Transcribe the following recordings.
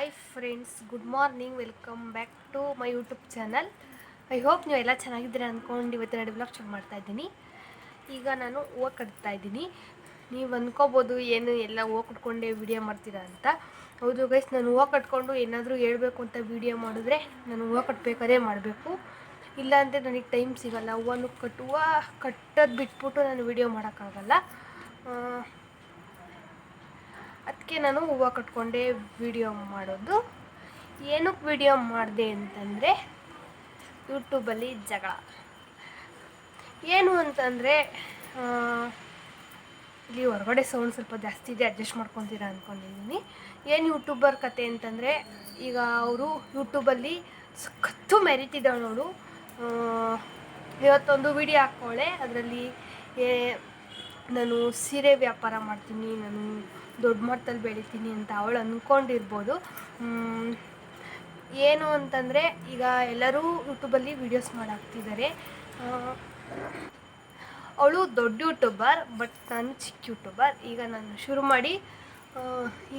Hi friends good morning welcome back to my YouTube channel I hope ನೀವು ಎಲ್ಲ ಚೆನ್ನಾಗಿದ್ದೀರಾ ಅಂದ್ಕೊಂಡು ಇವತ್ತಿನ ಬ್ಲಾಗ್ ಶುರು ಮಾಡ್ತಾ ಇದ್ದೀನಿ. ಈಗ ನಾನು ಹೂವು ಕಟ್ತಾ ಇದ್ದೀನಿ. ನೀವು ಅಂದ್ಕೋಬೋದು ಏನು ಎಲ್ಲ ಹೂವು ಕಟ್ಕೊಂಡೆ ವಿಡಿಯೋ ಮಾಡ್ತೀರಾ ಅಂತ. ಹೌದು ಗೈಸ್ ನಾನು ಹೂವು ಕಟ್ಕೊಂಡು ಏನಾದರೂ ಹೇಳಬೇಕು ಅಂತ ವಿಡಿಯೋ ಮಾಡಿದ್ರೆ ನಾನು ಹೂವು ಕಟ್ಟಬೇಕಾದ್ರೆ ಮಾಡಬೇಕು. ಇಲ್ಲಾಂದರೆ ನನಗೆ ಟೈಮ್ ಸಿಗಲ್ಲ. ಹೂವನ್ನು ಕಟ್ಟುವ, ಕಟ್ಟೋದು ಬಿಟ್ಬಿಟ್ಟು ನಾನು ವಿಡಿಯೋ ಮಾಡೋಕ್ಕಾಗಲ್ಲ. ಅದಕ್ಕೆ ನಾನು ಹೂವು ಕಟ್ಕೊಂಡೆ ವಿಡಿಯೋ ಮಾಡೋದು. ಏನಕ್ಕೆ ವಿಡಿಯೋ ಮಾಡಿದೆ ಅಂತಂದರೆ ಯೂಟ್ಯೂಬಲ್ಲಿ ಜಗಳ. ಏನು ಅಂತಂದರೆ ಇಲ್ಲಿ ಹೊರಗಡೆ ಸೌಂಡ್ ಸ್ವಲ್ಪ ಜಾಸ್ತಿ ಇದೆ ಅಡ್ಜಸ್ಟ್ ಮಾಡ್ಕೊತೀರಾ ಅಂದ್ಕೊಂಡಿದ್ದೀನಿ ಏನು ಯೂಟ್ಯೂಬರ್ ಕತೆ ಅಂತಂದರೆ, ಈಗ ಅವರು ಯೂಟ್ಯೂಬಲ್ಲಿ ಸಖತ್ತು ಮೆರಿತಿದ್ದಾಳೆ ಅವಳು ಇವತ್ತೊಂದು ವಿಡಿಯೋ ಹಾಕ್ಕೊಳ್ಳೆ ಅದರಲ್ಲಿ ನಾನು ಸೀರೆ ವ್ಯಾಪಾರ ಮಾಡ್ತೀನಿ, ನಾನು ದೊಡ್ಡ ಮಟ್ಟದಲ್ಲಿ ಬೆಳಿತೀನಿ ಅಂತ ಅವಳು ಅಂದ್ಕೊಂಡಿರ್ಬೋದು ಏನು ಅಂತಂದರೆ ಈಗ ಎಲ್ಲರೂ ಯೂಟ್ಯೂಬಲ್ಲಿ ವೀಡಿಯೋಸ್ ಮಾಡಾಕ್ತಿದ್ದಾರೆ. ಅವಳು ದೊಡ್ಡ ಯೂಟ್ಯೂಬರ್, ಬಟ್ ನಾನು ಚಿಕ್ಕ ಯೂಟ್ಯೂಬರ್. ಈಗ ನಾನು ಶುರು ಮಾಡಿ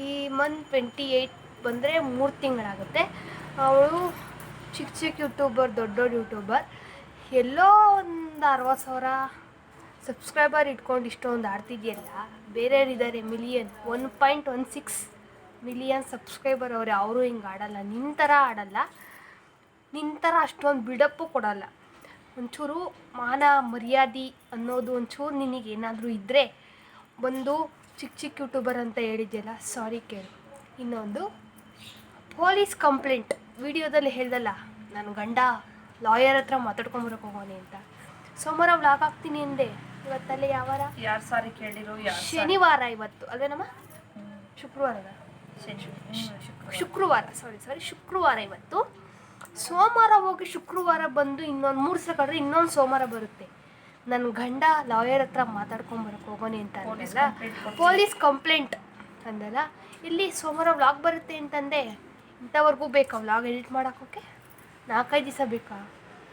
ಈ ಮಂತ್ ಟ್ವೆಂಟಿ ಏಯ್ಟ್ ಬಂದರೆ ಮೂರು ತಿಂಗಳಾಗುತ್ತೆ. ಅವಳು ಚಿಕ್ಕ ಚಿಕ್ಕ ಯೂಟ್ಯೂಬರ್, ದೊಡ್ಡ ದೊಡ್ಡ ಯೂಟ್ಯೂಬರ್. ಎಲ್ಲೋ ಒಂದು ಅರವತ್ತು ಸಾವಿರ ಸಬ್ಸ್ಕ್ರೈಬರ್ ಇಟ್ಕೊಂಡು ಇಷ್ಟೊಂದು ಆಡ್ತಿದ್ಯಲ್ಲ, ಬೇರೆಯವರಿದ್ದಾರೆ million one point one six million subscriber ಅವ್ರೆ, ಅವರು ಹಿಂಗೆ ಆಡಲ್ಲ ನಿನ್ನ ಥರ ಆಡಲ್ಲ ನಿನ್ನ ಥರ ಅಷ್ಟೊಂದು ಬಿಡಪ್ಪು ಕೊಡಲ್ಲ. ಒಂಚೂರು ಮಾನ ಮರ್ಯಾದೆ ಅನ್ನೋದು ಒಂಚೂರು ನಿನಗೇನಾದರೂ ಇದ್ದರೆ ಒಂದು ಚಿಕ್ಕ ಚಿಕ್ಕ ಯೂಟ್ಯೂಬರ್ ಅಂತ ಹೇಳಿದ್ಯಲ್ಲ ಸಾರಿ ಕೇಳು. ಇನ್ನೊಂದು ಪೊಲೀಸ್ ಕಂಪ್ಲೇಂಟ್. ವಿಡಿಯೋದಲ್ಲಿ ಹೇಳ್ದಲ್ಲ ನನ್ನ ಗಂಡ ಲಾಯರ್ ಹತ್ರ ಮಾತಾಡ್ಕೊಂಬರಕ್ಕೆ ಹೋಗೋನೆ ಅಂತ. ಸೋಮವಾರ ವ್ಲಾಗ್ ಹಾಕ್ತೀನಿ ಅಂದೆ. ಇವತ್ತಲ್ಲಿ ಯಾವಾರ? ಯಾರ್ ಸಾರಿ ಕೇಳಿರೋ ಯಾರ್ ಶನಿವಾರ ಇವತ್ತು. ಅಲ್ವೇನಮ್ಮ ಶುಕ್ರವಾರದ. ಶುಕ್ರವಾರ. ಸಾರಿ ಸಾರಿ ಶುಕ್ರವಾರ ಇವತ್ತು. ಸೋಮವಾರ ಹೋಗಿ ಶುಕ್ರವಾರ ಬಂದು ಇನ್ನೊಂದು ಮೂರು ಸಲ ಕಡ್ರೆ ಇನ್ನೊಂದು ಸೋಮವಾರ ಬರುತ್ತೆ. ನನ್ನ ಗಂಡ ಲಾಯರ್ ಹತ್ರ ಮಾತಾಡ್ಕೊಂಬರಕ್ಕೆ ಹೋಗೋಣ ಅಂತ ಅಂದಲ್ಲ ಪೊಲೀಸ್ ಕಂಪ್ಲೇಂಟ್ ಅಂದಲ್ಲ. ಇಲ್ಲಿ ಸೋಮವಾರ ವ್ಲಾಗ್ ಬರುತ್ತೆ ಅಂತಂದೆ. ಇಂಥವರೆಗೂ ಬೇಕಾ ವ್ಲಾಗ್ ಎಡಿಟ್ ಮಾಡೋಕ್ಕೆ ನಾಲ್ಕೈದು ದಿವಸ ಬೇಕಾ?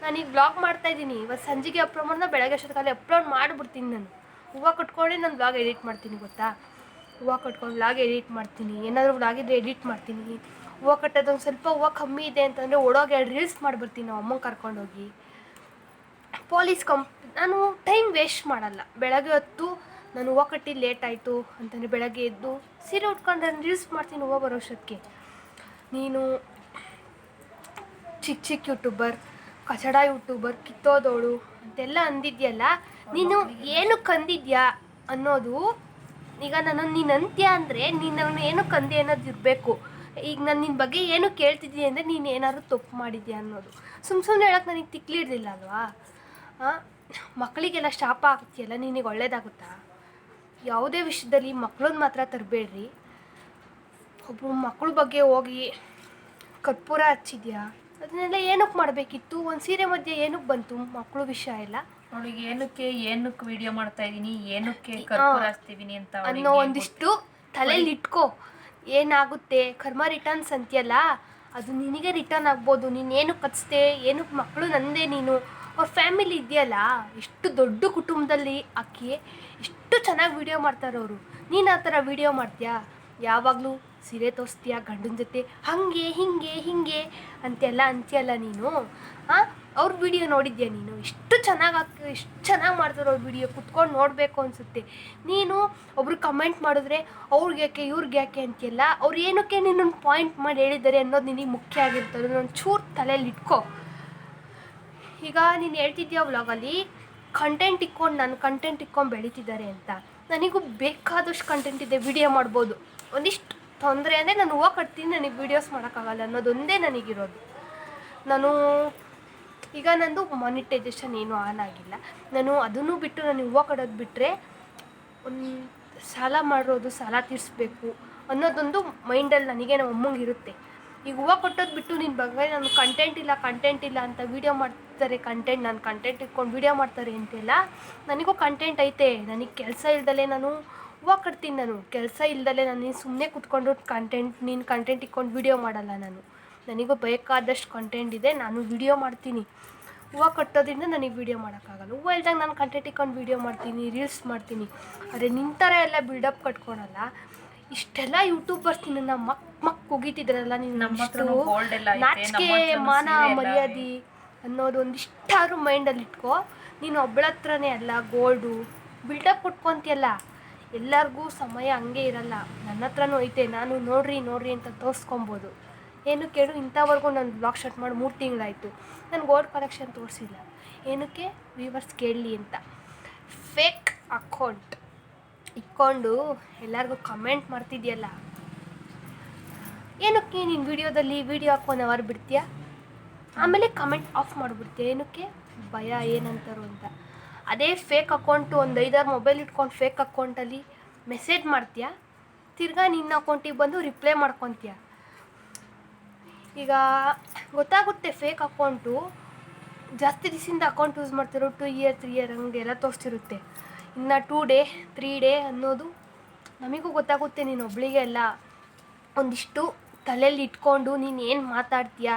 ನಾನೀಗ ಬ್ಲಾಗ್ ಮಾಡ್ತಾ ಇದ್ದೀನಿ. ಇವತ್ತು ಸಂಜೆಗೆ ಅಪ್ಲೋಡ್ ಮಾಡಿದ, ಬೆಳಗ್ಗೆ ಅಷ್ಟೊತ್ತಿಗೆ ಅಪ್ಲೋಡ್ ಮಾಡಿಬಿಡ್ತೀನಿ ನಾನು. ಹೂವು ಕಟ್ಕೊಂಡೆ ನಾನು ಬ್ಲಾಗ್ ಎಡಿಟ್ ಮಾಡ್ತೀನಿ, ಗೊತ್ತಾ? ಹೂವು ಕಟ್ಕೊಂಡು ಬ್ಲಾಗ್ ಎಡಿಟ್ ಮಾಡ್ತೀನಿ. ಏನಾದರೂ ವ್ಲಾಗ್ ಇದ್ರೆ ಎಡಿಟ್ ಮಾಡ್ತೀನಿ. ಹೂವು ಕಟ್ಟೋದು ಒಂದು ಸ್ವಲ್ಪ ಹೂವು ಕಮ್ಮಿ ಇದೆ ಅಂತಂದರೆ ಓಡೋಗಿ ಎರಡು ರೀಲ್ಸ್ ಮಾಡಿಬಿಡ್ತೀನಿ ನಾವು ಅಮ್ಮಂಗೆ ಕರ್ಕೊಂಡೋಗಿ. ಪೊಲೀಸ್ ಕಂಪ್ ನಾನು ಟೈಮ್ ವೇಸ್ಟ್ ಮಾಡಲ್ಲ. ಬೆಳಗ್ಗೆ ಹೊತ್ತು ನಾನು ಹೂವು ಕಟ್ಟಿ ಲೇಟ್ ಆಯಿತು ಅಂತಂದರೆ ಬೆಳಗ್ಗೆ ಎದ್ದು ಸೀರೆ ಉಟ್ಕೊಂಡು ನಾನು ರೀಲ್ಸ್ ಮಾಡ್ತೀನಿ ಹೂವು ಬರೋ ಅಷ್ಟೊತ್ತಿಗೆ ನೀನು ಚಿಕ್ಕ ಚಿಕ್ಕ ಯೂಟ್ಯೂಬರ್ ಕಚಡ ಯೂಟ್ಯೂಬರ್, ಕಿತ್ತೋದೋಳು ಅಂತೆಲ್ಲ ಅಂದಿದ್ಯಲ್ಲ, ನೀನು ಏನು ಕಂದಿದ್ಯಾ ಅನ್ನೋದು ಈಗ ನಾನು ನೀನು ಅಂತ್ಯ ಅಂದರೆ ನೀನು ನಾನು ಕಂದೆ ಅನ್ನೋದು ಇರಬೇಕು. ಈಗ ನಾನು ನಿನ್ನ ಬಗ್ಗೆ ಏನು ಕೇಳ್ತಿದ್ದೀನಿ ಅಂದರೆ ನೀನು ಏನಾದರೂ ತಪ್ಪು ಮಾಡಿದ್ಯಾ ಅನ್ನೋದು. ಸುಮ್ಮ ಸುಮ್ಮನೆ ಹೇಳಕ್ಕೆ ನನಗೆ ತಿಕ್ಲಿರ್ಲಿಲ್ಲ ಅಲ್ವಾ? ಮಕ್ಕಳಿಗೆಲ್ಲ ಶಾಪ ಆಗ್ತೀಯಲ್ಲ, ನಿನಗೆ ಒಳ್ಳೇದಾಗುತ್ತಾ? ಯಾವುದೇ ವಿಷಯದಲ್ಲಿ ಮಕ್ಕಳನ್ನ ಮಾತ್ರ ತರಬೇಡ್ರಿ. ಒಬ್ಬರು ಮಕ್ಕಳ ಬಗ್ಗೆ ಹೋಗಿ ಕರ್ಪೂರ ಹಚ್ಚಿದ್ಯಾ? ಅದನ್ನೆಲ್ಲ ಏನಕ್ಕೆ ಮಾಡಬೇಕಿತ್ತು? ಒಂದು ಸೀರೆ ಮಧ್ಯೆ ಏನಕ್ಕೆ ಬಂತು ಮಕ್ಕಳು ವಿಷಯ ಎಲ್ಲ? ಅವಳಿಗೆ ಏನಕ್ಕೆ ಏನಕ್ಕೆ ವಿಡಿಯೋ ಮಾಡ್ತಾ ಇದೀನಿ ಏನಕ್ಕೆ ಕರ್ಪೂರ ಹಚ್ತಿದೀನಿ ಅಂತ ಅನ್ನೋ ಒಂದಿಷ್ಟು ತಲೆಯಲ್ಲಿ ಇಟ್ಕೋ. ಏನಾಗುತ್ತೆ? ಕರ್ಮ ರಿಟರ್ನ್ಸ್ ಅಂತೀಯಲ್ಲ? ಅದು ನಿನಗೆ ರಿಟರ್ನ್ ಆಗ್ಬೋದು. ನೀನು ಏನಕ್ಕೆ ಕಚ್ತೆ? ಏನಕ್ಕೆ ಮಕ್ಕಳು ನಂದೇ ನೀನು? ಅವ್ರ ಫ್ಯಾಮಿಲಿ ಇದೆಯಲ್ಲ? ಎಷ್ಟು ದೊಡ್ಡ ಕುಟುಂಬದಲ್ಲಿ ಅಕ್ಕಿ ಎಷ್ಟು ಚೆನ್ನಾಗಿ ವಿಡಿಯೋ ಮಾಡ್ತಾರೆ ಅವರು ನೀನು ಆ ಥರ ವಿಡಿಯೋ ಮಾಡ್ತೀಯಾ? ಯಾವಾಗಲೂ ಸೀರೆ ತೋರಿಸ್ತೀಯ ಗಂಡನ ಜೊತೆ? ಹಾಗೆ, ಹಿಂಗೆ ಹಿಂಗೆ ಅಂತೆಲ್ಲ ಅಂತೀಯಲ್ಲ ನೀನು? ಹಾಂ ಅವ್ರ ವಿಡಿಯೋ ನೋಡಿದ್ಯಾ ನೀನು? ಎಷ್ಟು ಚೆನ್ನಾಗಿ ಹಾಕಿ ಎಷ್ಟು ಚೆನ್ನಾಗಿ ಮಾಡ್ತಾರೆ ಅವ್ರ ವಿಡಿಯೋ ಕುತ್ಕೊಂಡು ನೋಡಬೇಕು ಅನಿಸುತ್ತೆ. ನೀನು ಒಬ್ರು ಕಮೆಂಟ್ ಮಾಡಿದ್ರೆ ಅವ್ರಿಗೆ ಯಾಕೆ, ಇವ್ರಿಗೆ ಯಾಕೆ ಅಂತೀಯಲ್ಲ? ಅವ್ರು ಏನಕ್ಕೆ ನೀನು ಪಾಯಿಂಟ್ ಮಾಡಿ ಹೇಳಿದ್ದಾರೆ ಅನ್ನೋದು ನಿನಗೆ ಮುಖ್ಯ ಆಗಿರ್ತದೆ. ಒಂದು ಚೂರು ತಲೆಯಲ್ಲಿ ಇಟ್ಕೋ. ಈಗ ನೀನು ಹೇಳ್ತಿದ್ಯಾ ವ್ಲಾಗಲ್ಲಿ ಕಂಟೆಂಟ್ ಇಕ್ಕೊಂಡು ನಾನು ಕಂಟೆಂಟ್ ಇಕ್ಕೊಂಡು ಬೆಳೀತಿದ್ದಾರೆ ಅಂತ. ನನಗೂ ಬೇಕಾದಷ್ಟು ಕಂಟೆಂಟ್ ಇದೆ. ವಿಡಿಯೋ ಮಾಡ್ಬೋದು. ಒಂದಿಷ್ಟು ತೊಂದರೆ ಅಂದರೆ ನಾನು ಹೂವು ಕಟ್ತೀನಿ, ನನಗೆ ವೀಡಿಯೋಸ್ ಮಾಡೋಕ್ಕಾಗಲ್ಲ ಅನ್ನೋದೊಂದೇ ನನಗಿರೋದು. ನಾನು ಈಗ ನಂದು ಮಾನಿಟೈಸೇಷನ್ ಏನೂ ಆನ್ ಆಗಿಲ್ಲ. ನಾನು ಅದನ್ನು ಬಿಟ್ಟು ನಾನು ಹೂವು ಕಡೋದು ಬಿಟ್ಟರೆ ಒಂದು ಸಾಲ ಮಾಡಿರೋದು, ಸಾಲ ತೀರಿಸ್ಬೇಕು ಅನ್ನೋದೊಂದು ಮೈಂಡಲ್ಲಿ ನನಗೆ ನಮ್ಮ ಅಮ್ಮಂಗೆ ಇರುತ್ತೆ. ಈಗ ಹೂವು ಕೊಟ್ಟೋದು ಬಿಟ್ಟು ನಿನ್ನ ಬಗ್ಗೆ ನಾನು ಕಂಟೆಂಟ್ ಇಲ್ಲ ಕಂಟೆಂಟ್ ಇಲ್ಲ ಅಂತ ವೀಡಿಯೋ ಮಾಡ್ತಾರೆ ಕಂಟೆಂಟ್ ನಾನು ಕಂಟೆಂಟ್ ಇಟ್ಕೊಂಡು ವೀಡಿಯೋ ಮಾಡ್ತಾರೆ ಅಂತೆಲ್ಲ, ನನಗೂ ಕಂಟೆಂಟ್ ಐತೆ. ನನಗೆ ಕೆಲಸ ಇಲ್ದಲೆ ನಾನು ಹೂವು ಕಟ್ತೀನಿ ನಾನು? ಕೆಲಸ ಇಲ್ದಲೆ ನಾನು ನೀನು ಸುಮ್ಮನೆ ಕುತ್ಕೊಂಡು ಕಂಟೆಂಟ್ ನೀನು ಕಂಟೆಂಟ್ ಇಕ್ಕೊಂಡು ವೀಡಿಯೋ ಮಾಡಲ್ಲ ನಾನು. ನನಗೂ ಬೇಕಾದಷ್ಟು ಕಂಟೆಂಟ್ ಇದೆ ನಾನು ವಿಡಿಯೋ ಮಾಡ್ತೀನಿ. ಹೂವು ಕಟ್ಟೋದ್ರಿಂದ ನನಗೆ ವೀಡಿಯೋ ಮಾಡೋಕ್ಕಾಗಲ್ಲ. ಹೂವು ಇಲ್ದಾಗ ನಾನು ಕಂಟೆಂಟ್ ಇಕ್ಕೊಂಡು ವೀಡಿಯೋ ಮಾಡ್ತೀನಿ ರೀಲ್ಸ್ ಮಾಡ್ತೀನಿ. ಆದರೆ ನಿನ್ನ ಥರ ಎಲ್ಲ ಬಿಲ್ಡಪ್ ಕಟ್ಕೊಳಲ್ಲ. ಇಷ್ಟೆಲ್ಲ ಯೂಟ್ಯೂಬರ್ಸ್ ನಿನ್ನ ಮಕ್ ಮಕ್ ಕುಗಿತಿದ್ರಲ್ಲ ನೀನು ನಮ್ಮ ಇಷ್ಟು ಹತ್ರನೂ gold ಎಲ್ಲ ಐತೆ, ನಾಚಿಕೆ ಮಾನ ಮರ್ಯಾದೆ ಅನ್ನೋದು ಒಂದಿಷ್ಟಾದ್ರೂ ಮೈಂಡಲ್ಲಿ ಇಟ್ಕೋ ನೀನು ಒಬ್ಬಳ ಹತ್ರನೇ ಅಲ್ಲ ಗೋಲ್ಡು ಬಿಲ್ಡಪ್ ಕೊಟ್ಕೊಂತಿಯಲ್ಲ. ಎಲ್ಲರಿಗೂ ಸಮಯ ಹಂಗೆ ಇರಲ್ಲ. ನನ್ನ ಹತ್ರನೂ ಐತೆ, ನಾನು ನೋಡ್ರಿ ನೋಡ್ರಿ ಅಂತ ತೋರಿಸ್ಕೊಬೋದು. ಏನು ಕೇಳು, ಇಂಥವರೆಗೂ ನಾನು ಬ್ಲಾಗ್ ಸ್ಟಾರ್ಟ್ ಮಾಡಿ, ಮೂರು ತಿಂಗಳಾಯಿತು. ನಾನು ಗೋಲ್ಡ್ ಕಲೆಕ್ಷನ್ ತೋರಿಸಿಲ್ಲ. ಏನಕ್ಕೆ? ವ್ಯೂವರ್ಸ್ ಕೇಳಲಿ ಅಂತ. ಫೇಕ್ ಅಕೌಂಟ್ ಇಕ್ಕೊಂಡು ಎಲ್ಲರಿಗೂ ಕಮೆಂಟ್ ಮಾಡ್ತಿದ್ಯಲ್ಲ. ಏನಕ್ಕೆ ನೀನು ವಿಡಿಯೋದಲ್ಲಿ ವಿಡಿಯೋ ಹಾಕೊಂಡು ಬಿಡ್ತೀಯಾ? ಆಮೇಲೆ ಕಮೆಂಟ್ ಆಫ್ ಮಾಡಿಬಿಡ್ತೀಯ? ಏನಕ್ಕೆ? ಭಯ, ಏನಂತಾರು ಅಂತ. ಅದೇ ಫೇಕ್ ಅಕೌಂಟು ಒಂದು ಐದಾರು ಮೊಬೈಲ್ ಇಟ್ಕೊಂಡು ಫೇಕ್ ಅಕೌಂಟಲ್ಲಿ ಮೆಸೇಜ್ ಮಾಡ್ತೀಯಾ? ತಿರ್ಗಾ ನಿನ್ನ ಅಕೌಂಟಿಗೆ ಬಂದು ರಿಪ್ಲೈ ಮಾಡ್ಕೊತೀಯ? ಈಗ ಗೊತ್ತಾಗುತ್ತೆ ಫೇಕ್ ಅಕೌಂಟು ಜಾಸ್ತಿ ದಿವಸದಿಂದ ಅಕೌಂಟ್ ಯೂಸ್ ಮಾಡ್ತಿರೋ ಟು ಇಯರ್ ತ್ರೀ ಇಯರ್ ಹಂಗೆಲ್ಲ ತೋರಿಸ್ತಿರುತ್ತೆ. ಇನ್ನು ಟೂ ಡೇ ತ್ರೀ ಡೇ ಅನ್ನೋದು ನಮಗೂ ಗೊತ್ತಾಗುತ್ತೆ ನೀನು ಒಬ್ಳಿಗೆ ಎಲ್ಲ ಒಂದಿಷ್ಟು ತಲೆಯಲ್ಲಿ ಇಟ್ಕೊಂಡು ನೀನು ಏನು ಮಾತಾಡ್ತೀಯ,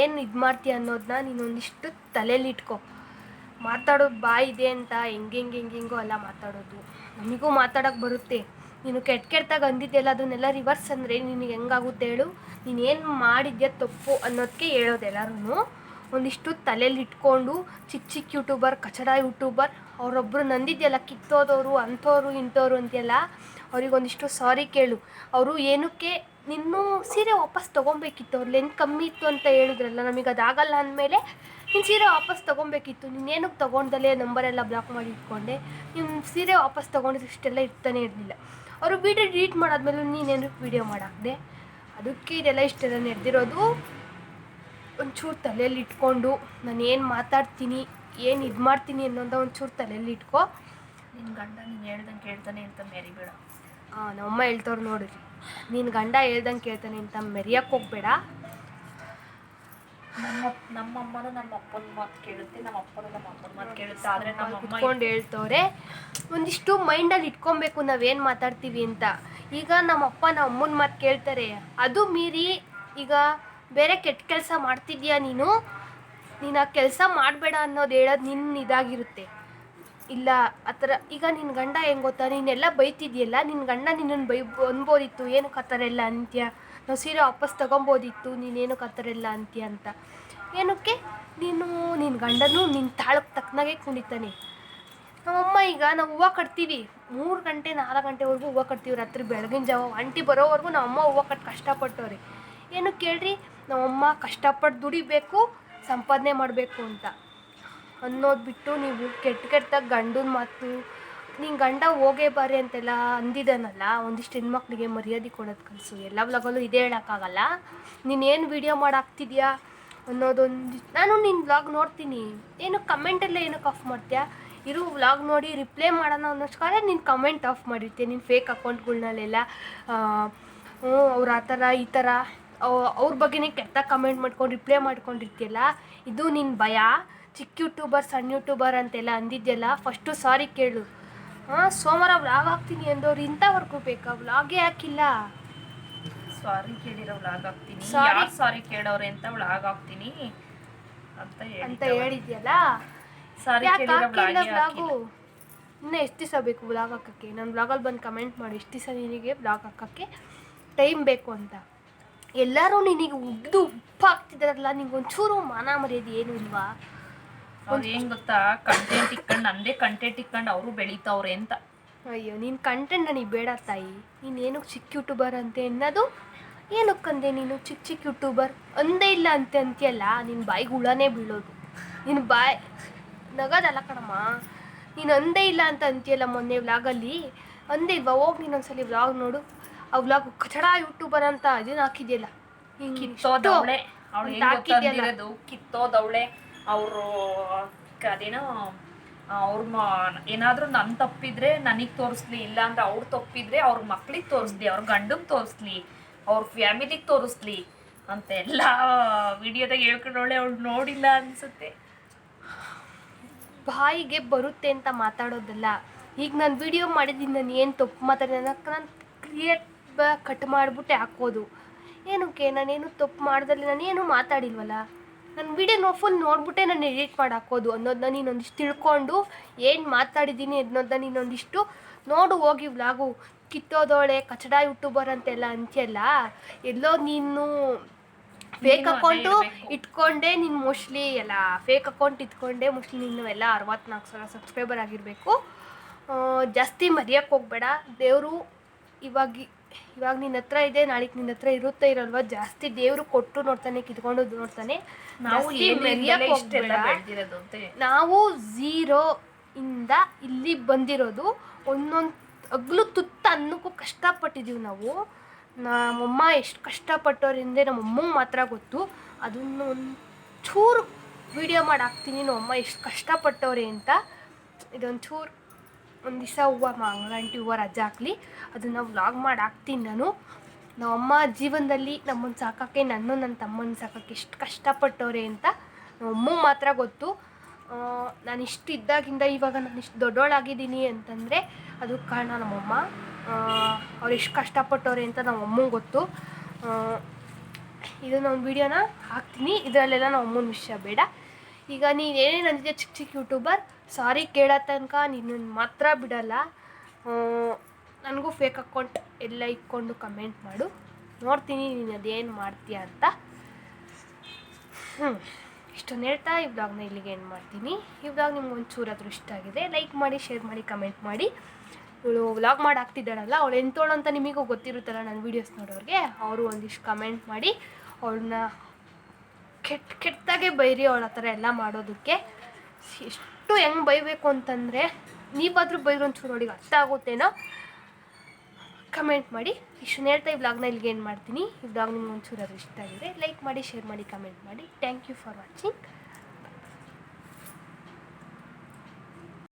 ಏನು ಇದು ಮಾಡ್ತೀಯ ಅನ್ನೋದನ್ನ ನೀನು ಒಂದಿಷ್ಟು ತಲೆಯಲ್ಲಿ ಇಟ್ಕೊ. ಮಾತಾಡೋದು ಬಾಯಿ ಇದೆ ಅಂತ ಹೆಂಗೆ ಹೆಂಗೆ ಹೆಂಗೆ ಎಲ್ಲ ಮಾತಾಡೋದು. ನಮಗೂ ಮಾತಾಡೋಕೆ ಬರುತ್ತೆ. ನೀನು ಕೆಟ್ಟ ಕೆಟ್ಟದಾಗ ಅಂದಿದ್ದೆಲ್ಲ ಅದನ್ನೆಲ್ಲ ರಿವರ್ಸ್ ಅಂದರೆ ನಿನಗೆ ಹೆಂಗಾಗುತ್ತೆ ಹೇಳು? ನೀನು ಏನು ಮಾಡಿದ್ಯಾ ತಪ್ಪು ಅನ್ನೋದಕ್ಕೆ ಹೇಳೋದು ಎಲ್ಲರೂ ಒಂದಿಷ್ಟು ತಲೆಯಲ್ಲಿ ಇಟ್ಕೊಂಡು ಚಿಕ್ಕ ಚಿಕ್ಕ ಯೂಟ್ಯೂಬರ್, ಕಚಡ ಯೂಟ್ಯೂಬರ್ ಅವರೊಬ್ಬರು ನಂದಿದ್ಯಲ್ಲ ಕಿತ್ತೋದವರು ಅಂಥವ್ರು ಇಂಥವ್ರು ಅಂತೆಲ್ಲ ಅವ್ರಿಗೆ ಒಂದಿಷ್ಟು ಸಾರಿ ಕೇಳು. ಅವರು ಏನಕ್ಕೆ ನಿನ್ನೂ ಸೀರೆ ವಾಪಸ್ ತೊಗೊಬೇಕಿತ್ತು, ಅವ್ರು ಲೆಂತ್ ಕಮ್ಮಿ ಇತ್ತು ಅಂತ ಹೇಳಿದ್ರಲ್ಲ, ನಮಗೆ ಅದಾಗಲ್ಲ ಅಂದಮೇಲೆ ನೀನು ಸೀರೆ ವಾಪಸ್ ತೊಗೊಬೇಕಿತ್ತು. ನೀನು ಏನಕ್ಕೆ ತೊಗೊಂಡಲ್ಲೇ ನಂಬರೆಲ್ಲ ಬ್ಲಾಕ್ ಮಾಡಿ ಇಟ್ಕೊಂಡೆ? ನಿಮ್ಮ ಸೀರೆ ವಾಪಸ್ ತೊಗೊಂಡಿದ್ದು ಇಷ್ಟೆಲ್ಲ ಇರ್ತಾನೆ ಇರಲಿಲ್ಲ. ಅವರು ವೀಡಿಯೋ ಡಿಲೀಟ್ ಮಾಡಾದ್ಮೇಲೆ ನೀನೇನು ವೀಡಿಯೋ ಮಾಡಾಕ್ದೆ? ಅದಕ್ಕೆ ಇದೆಲ್ಲ ಇಷ್ಟೆಲ್ಲ ನಡೆದಿರೋದು. ಒಂಚೂರು ತಲೆಯಲ್ಲಿ ಇಟ್ಕೊಂಡು ನಾನು ಏನು ಮಾತಾಡ್ತೀನಿ ಏನು ಇದು ಮಾಡ್ತೀನಿ ಅನ್ನೋದ ಒಂಚೂರು ತಲೆಯಲ್ಲಿ ಇಟ್ಕೊ. ನಿನ್ನ ಗಂಡ ನೀನು ಹೇಳ್ದಂಗೆ ಕೇಳ್ತಾನೆ ಅಂತ ಮೆರಿಬೇಡ. ಹಾಂ ನಮ್ಮಮ್ಮ ಹೇಳ್ತವ್ರು ನೋಡಿರಿ ನಿನ್ನ ಗಂಡ ಹೇಳ್ದಂಗೆ ಕೇಳ್ತಾನೆ ಅಂತ ಮೆರಿಯಕ್ಕೆ ಹೋಗ್ಬೇಡ. ನಮ್ಮ ಅಮ್ಮನ ನಮ್ಮ ಅಪ್ಪನ ಮಾತು ಕೇಳುತ್ತೆ ನಮ್ಮ ಅಪ್ಪನೂ ನಮ್ಮ ಅಮ್ಮನ ಮಾತು ಕೇಳುತ್ತೆ ಆದ್ರೆ ನಮ್ಮ ಅಮ್ಮ ಕುತ್ಕೊಂಡು ಹೇಳ್ತವ್ರೆ. ಒಂದಿಷ್ಟು ಮೈಂಡಲ್ಲಿ ಇಟ್ಕೊಬೇಕು ನಾವೇನು ಮಾತಾಡ್ತೀವಿ ಅಂತ. ಈಗ ನಮ್ಮ ಅಪ್ಪ ನಮ್ಮ ಅಮ್ಮನ ಮಾತು ಕೇಳ್ತಾರೆ ಅದು ಮೀರಿ ಈಗ ಬೇರೆ ಕೆಟ್ಟ ಕೆಲಸ ಮಾಡ್ತಿದ್ಯಾ ನೀನು? ನೀನು ಆ ಕೆಲಸ ಮಾಡಬೇಡ ಅನ್ನೋದು ಹೇಳೋದು ನಿನ್ನ ಇದಾಗಿರುತ್ತೆ. ಇಲ್ಲ ಆ ಥರ ಈಗ ನಿನ್ನ ಗಂಡ ಹೆಂಗ್ ಗೊತ್ತಾ? ನೀನೆಲ್ಲ ಬೈತಿದ್ಯಲ್ಲ ನಿನ್ನ ಗಂಡ ನಿನ್ನನ್ನು ಬೈ ಅನ್ಬೋದಿತ್ತು ಏನಕ್ಕೆ ಆ ಥರ ಎಲ್ಲ ಅಂತ್ಯ? ನಾವು ಸೀರೆ ವಾಪಸ್ ತೊಗೊಬೋದಿತ್ತು, ನೀನೇನು ಕತ್ತರಿಲ್ಲ ಥರ ಅಂತ. ಏನಕ್ಕೆ? ನೀನು ನಿನ್ನ ಗಂಡನು ನಿನ್ನ ತಾಳಕ್ಕೆ ತಕ್ಕನಾಗೆ ಕುಣಿತಾನೆ. ನಮ್ಮಮ್ಮ ಈಗ ನಾವು ಹೂವು ಕಟ್ತೀವಿ. ಮೂರು ಗಂಟೆ, ನಾಲ್ಕು ಗಂಟೆವರೆಗೂ ಹೂವು ಕಟ್ತೀವಿ. ರಾತ್ರಿ ಬೆಳಗಿನ ಜಾವ ಆಂಟಿ ಬರೋವರೆಗೂ ನಮ್ಮಮ್ಮ ಹೂವು ಕಟ್ಟು ಕಷ್ಟಪಟ್ಟವ್ರೆ. ಏನು ಕೇಳ್ರಿ? ನಮ್ಮಮ್ಮ ಕಷ್ಟಪಟ್ಟು ದುಡಿಬೇಕು, ಸಂಪಾದನೆ ಮಾಡಬೇಕು ಅಂತ. ಅನ್ನೋದು ಬಿಟ್ಟು ನೀವು ಕೆಟ್ಟ ಕೆಟ್ಟದಾಗ ಗಂಡನ ಮಾತು ನೀನು ಗಂಡ ಹೋಗೇ ಬಾರಿ ಅಂತೆಲ್ಲ ಅಂದಿದ್ದಾನಲ್ಲ ಒಂದಿಷ್ಟು ಹೆಣ್ಮಕ್ಳಿಗೆ ಮರ್ಯಾದೆ ಕೊಡೋದು ಕಲಿಸು. ಎಲ್ಲ ವ್ಲಾಗಲ್ಲೂ ಇದೇ ಹೇಳೋಕ್ಕಾಗಲ್ಲ. ನೀನೇನು ವೀಡಿಯೋ ಮಾಡಾಕ್ತಿದ್ಯಾ ಅನ್ನೋದೊಂದು ನಾನು ನಿನ್ನ ವ್ಲಾಗ್ ನೋಡ್ತೀನಿ. ಏನು ಕಮೆಂಟೆಲ್ಲ ಏನಕ್ಕೆ ಆಫ್ ಮಾಡ್ತೀಯಾ? ಇರು ವ್ಲಾಗ್ ನೋಡಿ ರಿಪ್ಲೈ ಮಾಡೋಣ ಅನ್ನೋಸ್ಕರ ನೀನು ಕಮೆಂಟ್ ಆಫ್ ಮಾಡಿರ್ತೀಯ? ನಿನ್ನ ಫೇಕ್ ಅಕೌಂಟ್ಗಳ್ನಲ್ಲೆಲ್ಲ ಹ್ಞೂ, ಅವ್ರು ಆ ಥರ, ಈ ಥರ, ಅವ್- ಅವ್ರ ಬಗ್ಗೆನೇ ಕೆಟ್ಟ ಕಮೆಂಟ್ ಮಾಡ್ಕೊಂಡು ರಿಪ್ಲೈ ಮಾಡ್ಕೊಂಡಿರ್ತೀಯಲ್ಲ, ಇದು ನಿನ್ನ ಭಯ. ಚಿಕ್ಕ ಯೂಟ್ಯೂಬರ್ ಸಣ್ಣ ಯೂಟ್ಯೂಬರ್ ಅಂತೆಲ್ಲ ಅಂದಿದ್ಯಲ್ಲ ಫಸ್ಟು ಸಾರಿ ಕೇಳು. ಹಾಂ ಸೋಮವಾರ ವ್ಲಾಗ್ ಹಾಕ್ತೀನಿ ಅಂದವ್ರು ಇಂಥವರೆಗೂ ಬೇಕಾ? ವ್ಲಾಗೇ ಹಾಕಿಲ್ಲ. ಸಾರಿ ಕೇಳಿರೋ ವ್ಲಾಗ್ ಹಾಕ್ತೀನಿ. Sorry. ಯಾರು ಸಾರಿ ಕೇಳೋರೆ ಅಂತ ವ್ಲಾಗ್ ಹಾಕ್ತೀನಿ ಅಂತ ಅಂತ ಹೇಳಿ ಹೇಳಿದ್ಯಲ್ಲ? ಸಾರಿ ಯಾಕೆ ಕೇಳಿರೋ ಹಾಕಿಲ್ಲ ವ್ಲಾಗ್ ವ್ಲಾಗು ಇನ್ನೂ ಎಷ್ಟು ದಿವಸ ಬೇಕು ವ್ಲಾಗ್ ಹಾಕೋಕ್ಕೆ? ನನ್ನ ವ್ಲಾಗಲ್ಲಿ ಬಂದು ಕಮೆಂಟ್ ಮಾಡಿ. ಎಷ್ಟು ದಿವಸ ನಿನಗೆ ವ್ಲಾಗ್ ಹಾಕಕ್ಕೆ ಟೈಮ್ ಬೇಕು ಅಂತ. ಎಲ್ಲರೂ ನಿನಗೆ ಉಗ್ದು ಉಪ್ಪಾಗ್ತಿದಾರಲ್ಲ ಹಾಕ್ತಿದ್ದಾರಲ್ಲ ನಿಂಗೆ ಒಂಚೂರು ಮಾನ ಮರ್ಯಾದೆ ಏನು ಇಲ್ವಾ? ಅವ್ರು ಏನ್ ಗೊತ್ತಾ? ಕಂಟೆಂಟ್ ಇಕ್ಕಂಡ್ ನಂದೇ ಕಂಟೆಂಟ್ ಇಕ್ಕಂಡ್ ಅವರು ಬೆಳೀತಾವ್ರೆ ಅಂತ. ಅಯ್ಯೋ ನೀನ್ ಕಂಟೆಂಟ್ ನನಗೆ ಬೇಡ ತಾಯಿ. ನೀನ್ ಏನಕ್ಕೆ ಚಿಕ್ಕ ಯೂಟ್ಯೂಬರ್ ಅಂತೆ ಅನ್ನೋದು ಏನಕ್ಕಂದೆ ನೀನು? ಚಿಕ್ಕ ಚಿಕ್ಕ ಯೂಟ್ಯೂಬರ್ ಅಂದೇ ಇಲ್ಲ ಅಂತೆ ಅಂತೀಯಲ್ಲ ನಿನ್ ಬಾಯಿಗೆ ಹುಳನೇ ಬೀಳೋದು. ನಿನ್ ಬಾಯ್ ನಗದಲ್ಲ ಕಣಮ್ಮ. ನೀನು ಅಂದೇ ಇಲ್ಲ ಅಂತ ಅಂತೀಯಲ್ಲ ಮೊನ್ನೆ ವ್ಲಾಗಲ್ಲಿ ಅಂದೇ ಇಲ್ವಾ? ಹೋಗಿ ನೀನೊಂದ್ಸಲಿ ವ್ಲಾಗ್ ನೋಡು. ಆ ವ್ಲಾಗ್ ಕಚಡ ಯೂಟ್ಯೂಬರ್ ಅಂತ ಇದನ್ನ ಹಾಕಿದ್ಯಲ್ಲ. ಹಿಂಗೆ ಕಿತ್ತೋದವಳೆ ಅವಳು ಹಾಕಿದ್ಯಲ್ಲ. ಕಿತ್ತೋದವಳೆ ಅವರು ಅದೇನೋ ಅವ್ರ ಮಾ, ಏನಾದರೂ ನನ್ನ ತಪ್ಪಿದ್ರೆ ನನಗ್ ತೋರಿಸ್ಲಿ ಇಲ್ಲ ಅಂದ್ರೆ ಅವ್ರು ತಪ್ಪಿದ್ರೆ ಅವ್ರ ಮಕ್ಳಿಗೆ ತೋರಿಸ್ಲಿ, ಅವ್ರ ಗಂಡಗ್ ತೋರಿಸ್ಲಿ, ಅವ್ರ ಫ್ಯಾಮಿಲಿಗೆ ತೋರಿಸ್ಲಿ ಅಂತ ಎಲ್ಲ ವಿಡಿಯೋದಾಗ ಹೇಳ್ಕೊಂಡೋಳೆ ಅವ್ಳು ನೋಡಿಲ್ಲ ಅನ್ಸುತ್ತೆ. ಬಾಯಿಗೆ ಬರುತ್ತೆ ಅಂತ ಮಾತಾಡೋದಲ್ಲ. ಈಗ ನಾನು ವಿಡಿಯೋ ಮಾಡಿದ್ದೀನಿ, ನಾನು ಏನು ತಪ್ಪು ಮಾತಾಡಿದೆ ಅನ್ನೋಕೆ ನಾನು ಕ್ರಿಯೇಟ್ ಕಟ್ ಮಾಡಿಬಿಟ್ಟೆ ಹಾಕೋದು. ಏನಕ್ಕೆ? ನಾನೇನು ತಪ್ಪು ಮಾಡ್ದಲ್ಲಿ, ನಾನೇನು ಮಾತಾಡಿಲ್ವಲ್ಲ? ನನ್ನ ವಿಡಿಯೋ ಫುಲ್ ನೋಡ್ಬಿಟ್ಟೆ ನಾನು ಎಡಿಟ್ ಮಾಡಿ ಹಾಕೋದು ಅನ್ನೋದನ್ನ ನೀನೊಂದಿಷ್ಟು ತಿಳ್ಕೊಂಡು ಏನು ಮಾತಾಡಿದ್ದೀನಿ ಅನ್ನೋದನ್ನ ನೀನೊಂದಿಷ್ಟು ನೋಡು ಹೋಗಿ ವ್ಲಾಗು ಕಿತ್ತೋದೋಳೆ ಕಚಡ ಯೂಟ್ಯೂಬರ್ ಅಂತೆಲ್ಲ ಅಂತೆಲ್ಲ ಎಲ್ಲೋ ನೀನು ಫೇಕ್ ಅಕೌಂಟು ಇಟ್ಕೊಂಡೆ ನೀನು ಮೋಸ್ಟ್ಲಿ ಎಲ್ಲ ಫೇಕ್ ಅಕೌಂಟ್ ಇಟ್ಕೊಂಡೆ ಮೋಸ್ಟ್ಲಿ ನೀನು ಎಲ್ಲ ಅರವತ್ನಾಲ್ಕು ಸಾವಿರ ಸಬ್ಸ್ಕ್ರೈಬರ್ ಆಗಿರಬೇಕು. ಜಾಸ್ತಿ ಮರೆಯೋಕ್ಕೆ ಹೋಗ್ಬೇಡ. ದೇವರು ಇವಾಗ ಇವಾಗ ನಿನ್ನ ಹತ್ರ ಇದೆ ನಾಳೆಗೆ ನಿನ್ನ ಹತ್ರ ಇರುತ್ತೆ ಇರಲ್ವಾ? ಜಾಸ್ತಿ ದೇವರು ಕೊಟ್ಟು ನೋಡ್ತಾನೆ ಕಿತ್ಕೊಂಡು ನೋಡ್ತಾನೆ. ನಾವು ನಾವು ಝೀರೋ ಇಂದ ಇಲ್ಲಿ ಬಂದಿರೋದು ಒಂದೊಂದು ಅಗ್ಲು ತುತ್ತ ಅನ್ನಕ್ಕೂ ಕಷ್ಟಪಟ್ಟಿದ್ದೀವಿ ನಾವು. ನಮ್ಮಮ್ಮ ಎಷ್ಟು ಕಷ್ಟಪಟ್ಟವ್ರಿಂದ ನಮ್ಮಮ್ಮಗೆ ಮಾತ್ರ ಗೊತ್ತು. ಅದನ್ನು ಒಂಚೂರು ವಿಡಿಯೋ ಮಾಡಿ ಹಾಕ್ತೀನಿ. ನಮ್ಮಮ್ಮ ಎಷ್ಟು ಕಷ್ಟಪಟ್ಟವ್ರೆ ಅಂತ. ಇದೊಂದು ಚೂರು ಒಂದು ದಿವಸ ಹೂವು ಮಂಗಳಂಟಿ ಹೂವು ರಜೆ ಹಾಕ್ಲಿ. ಅದನ್ನು ವ್ಲಾಗ್ ಮಾಡಿ ಹಾಕ್ತೀನಿ ನಾನು. ನಮ್ಮಮ್ಮ ಜೀವನದಲ್ಲಿ ನಮ್ಮನ್ನು ಸಾಕೋಕ್ಕೆ ನನ್ನ ನನ್ನ ತಮ್ಮನ ಸಾಕೋಕ್ಕೆ ಎಷ್ಟು ಕಷ್ಟಪಟ್ಟವ್ರೆ ಅಂತ ನಮ್ಮಮ್ಮಗೆ ಮಾತ್ರ ಗೊತ್ತು. ನಾನು ಇಷ್ಟು ಇದ್ದಾಗಿಂದ ಇವಾಗ ನಾನು ಇಷ್ಟು ದೊಡ್ಡವಳಾಗಿದ್ದೀನಿ ಅಂತಂದರೆ ಅದು ಕಾರಣ ನಮ್ಮಮ್ಮ. ಅವ್ರು ಎಷ್ಟು ಕಷ್ಟಪಟ್ಟವ್ರೆ ಅಂತ ನಮ್ಮಮ್ಮಂಗೆ ಗೊತ್ತು. ಇದು ನಾನು ವೀಡಿಯೋನ ಹಾಕ್ತೀನಿ. ಇದರಲ್ಲೆಲ್ಲ ನಮ್ಮ ಅಮ್ಮನ ವಿಷಯ ಬೇಡ. ಈಗ ನೀನು ಏನೇನು ಅಂದಿದ್ದೆ ಚಿಕ್ಕ ಚಿಕ್ಕ ಯೂಟ್ಯೂಬರ್ ಸಾರಿ ಕೇಳೋ ತನಕ ನಿನ್ನನ್ನು ಮಾತ್ರ ಬಿಡಲ್ಲ. ನನಗೂ ಫೇಕ್ ಅಕೌಂಟ್ ಎಲ್ಲ ಇಟ್ಕೊಂಡು ಕಮೆಂಟ್ ಮಾಡು. ನೋಡ್ತೀನಿ ನೀನು ಅದೇನು ಮಾಡ್ತೀಯ ಅಂತ. ಹ್ಞೂ ಇಷ್ಟೊಂದು ಹೇಳ್ತಾ ಈ ಬ್ಲಾಗ್ನ ಇಲ್ಲಿಗೆ ಏನು ಮಾಡ್ತೀನಿ. ಈ ಬ್ಲಾಗ್ ನಿಮ್ಗೆ ಒಂಚೂರಾದ್ರೂ ಇಷ್ಟ ಆಗಿದೆ ಲೈಕ್ ಮಾಡಿ ಶೇರ್ ಮಾಡಿ ಕಮೆಂಟ್ ಮಾಡಿ. ಇವಳು ವ್ಲಾಗ್ ಮಾಡಿ ಹಾಕ್ತಿದ್ದಾಳಲ್ಲ, ಅವಳು ಎಂತೋಳು ಅಂತ ನಿಮಗೂ ಗೊತ್ತಿರುತ್ತಲ್ಲ ನನ್ನ ವೀಡಿಯೋಸ್ ನೋಡೋರಿಗೆ, ಅವರು ಒಂದಿಷ್ಟು ಕಮೆಂಟ್ ಮಾಡಿ, ಅವಳನ್ನ ಕೆಟ್ಟ ಕೆಟ್ಟದಾಗೆ ಬೈರಿ, ಅವಳ ಥರ ಎಲ್ಲ ಮಾಡೋದಕ್ಕೆ. ಎಷ್ಟು ಹೆಂಗೆ ಬೈಬೇಕು ಅಂತಂದರೆ ನೀವಾದರೂ ಬೈದ್ರು ಒಂಚೂರು ಅವಳಿಗೆ ಅರ್ಥ ಆಗುತ್ತೇನೋ? ಕಮೆಂಟ್ ಮಾಡಿ. ಇಷ್ಟನ್ನು ಹೇಳ್ತಾ ಈ ವ್ಲಾಗ್ನ ಇಲ್ಲಿಗೆ ಏನು ಮಾಡ್ತೀನಿ. ಈ ವ್ಲಾಗ್ ನಿಮ್ಗೆ ಒಂಚೂರು ಅದು ಇಷ್ಟ ಆಗಿದೆ ಲೈಕ್ ಮಾಡಿ ಶೇರ್ ಮಾಡಿ ಕಮೆಂಟ್ ಮಾಡಿ. Thank you for watching